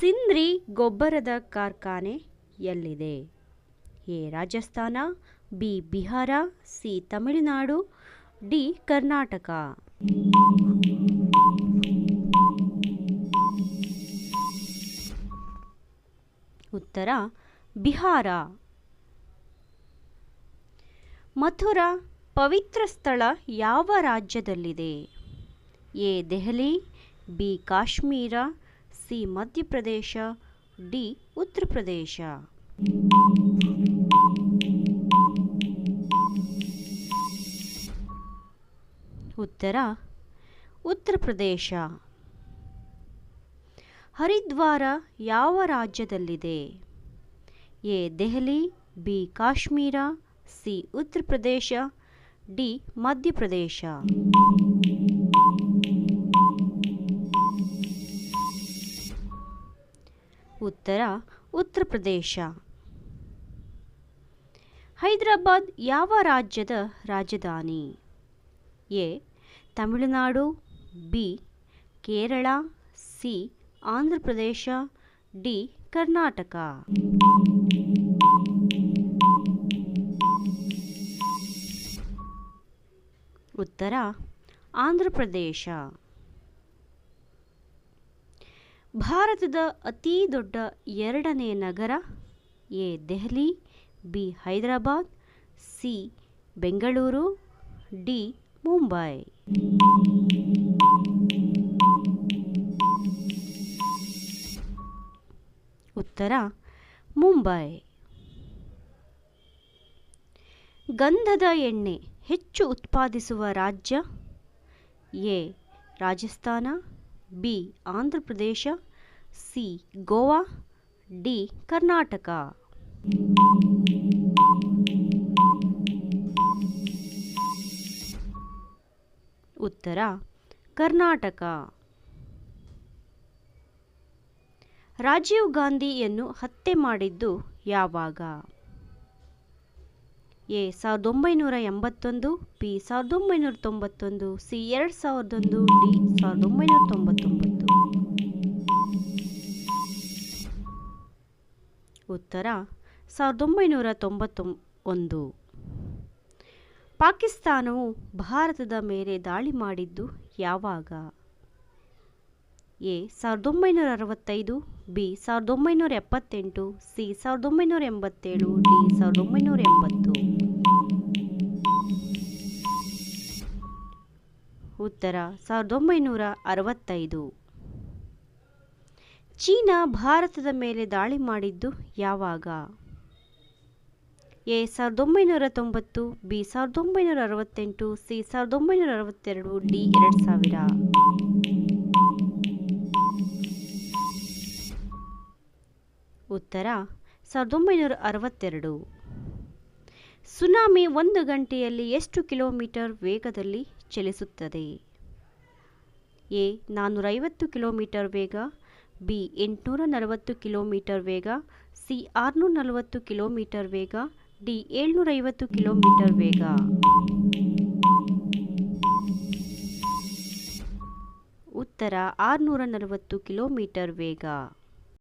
ಸಿಂದ್ರಿ ಗೊಬ್ಬರದ ಕಾರ್ಖಾನೆ ಎಲ್ಲಿದೆ? A. Rajasthan, B. Bihar, C. Tamil Nadu, D. Karnataka. ಉತ್ತರ, ಬಿಹಾರ. ಮಥುರಾ, ಪವಿತ್ರ ಸ್ಥಳ ಯಾವ ರಾಜ್ಯದಲ್ಲಿದೆ? A. Delhi, B. Kashmir C Madhya Pradesh, D Uttar Pradesh ಉತ್ತರ ಉತ್ತರ ಪ್ರದೇಶ ಹರಿದ್ವಾರ ಯಾವ ರಾಜ್ಯದಲ್ಲಿದೆ? A, Delhi, B, Kashmir, C Uttar Pradesh D, Madhya Pradesh. ಉತ್ತರ ಉತ್ತರ ಪ್ರದೇಶ. ಹೈದರಾಬಾದ್ ಯಾವ ರಾಜ್ಯದ ರಾಜಧಾನಿ? A, Tamil Nadu, B, Kerala, C, Andhra Pradesh, D, Karnataka. ಉತ್ತರ, ಆಂಧ್ರ ಪ್ರದೇಶ. ಭಾರತದ ಅತೀ ದೊಡ್ಡ ಎರಡನೇ ನಗರ A Delhi, B Hyderabad, C Bengaluru, D Mumbai. ಉತ್ತರ, ಮುಂಬೈ. ಗಂಧದ ಎಣ್ಣೆ ಹೆಚ್ಚು ಉತ್ಪಾದಿಸುವ ರಾಜ್ಯ A Rajasthan, B Andhra Pradesh C, Goa, D, Karnataka. ಉತ್ತರ, ಕರ್ನಾಟಕ. ರಾಜೀವ್ ಗಾಂಧಿಯನ್ನು ಹತ್ಯೆ ಮಾಡಿದ್ದು ಯಾವಾಗ? ಎ ಸಾವಿರದ ಒಂಬೈನೂರ ಎಂಬತ್ತೊಂದು, ಬಿ ಸಾವಿರದ ಒಂಬೈನೂರ ತೊಂಬತ್ತೊಂದು, ಸಿ, ಎರಡು ಸಾವಿರದೊಂದು, ಡಿ ಸಾವಿರದ ಒಂಬೈನೂರ ತೊಂಬತ್ತೊಂಬತ್ತು. ಉತ್ತರ, ಸಾವಿರದ ಒಂಬೈನೂರ ತೊಂಬತ್ತೊಂ ಒಂದು ಪಾಕಿಸ್ತಾನವು ಭಾರತದ ಮೇಲೆ ದಾಳಿ ಮಾಡಿದ್ದು ಯಾವಾಗ? ಎ, ಸಾವಿರದ ಒಂಬೈನೂರ ಅರವತ್ತೈದು, ಬಿ, ಸಾವಿರದ ಒಂಬೈನೂರ ಎಪ್ಪತ್ತೆಂಟು, ಸಿ, ಸಾವಿರದ ಒಂಬೈನೂರ ಎಂಬತ್ತೇಳು, ಡಿ, ಸಾವಿರದ ಒಂಬೈನೂರ ಎಂಬತ್ತು. ಉತ್ತರ, ಸಾವಿರದ ಒಂಬೈನೂರ ಅರವತ್ತೈದು. ಚೀನಾ ಭಾರತದ ಮೇಲೆ ದಾಳಿ ಮಾಡಿದ್ದು ಯಾವಾಗ? ಎ, ಸಾವಿರದ ಒಂಬೈನೂರ ತೊಂಬತ್ತು, ಬಿ, ಸಾವಿರದ ಒಂಬೈನೂರ ಅರವತ್ತೆಂಟು, ಸಿ, ಸಾವಿರದ ಒಂಬೈನೂರ ಅರವತ್ತೆರಡು, ಡಿ, ಎರಡು ಸಾವಿರ. ಉತ್ತರ, ಸಾವಿರದ ಒಂಬೈನೂರ ಅರವತ್ತೆರಡು. ಸುನಾಮಿ ಒಂದು ಗಂಟೆಯಲ್ಲಿ ಎಷ್ಟು ಕಿಲೋಮೀಟರ್ ವೇಗದಲ್ಲಿ ಚಲಿಸುತ್ತದೆ? ಎ ನಾನ್ನೂರೈವತ್ತು ಕಿಲೋಮೀಟರ್ ವೇಗ ಬಿ ಎಂಟುನೂರ ನಲವತ್ತು ಕಿಲೋಮೀಟರ್ ವೇಗ, ಸಿ ಆರುನೂರ ನಲವತ್ತು ಕಿಲೋಮೀಟರ್ ವೇಗ, ಡಿ ಏಳ್ನೂರೈವತ್ತು ಕಿಲೋಮೀಟರ್ ವೇಗ. ಉತ್ತರ ಆರುನೂರ ನಲವತ್ತು ಕಿಲೋಮೀಟರ್ ವೇಗ.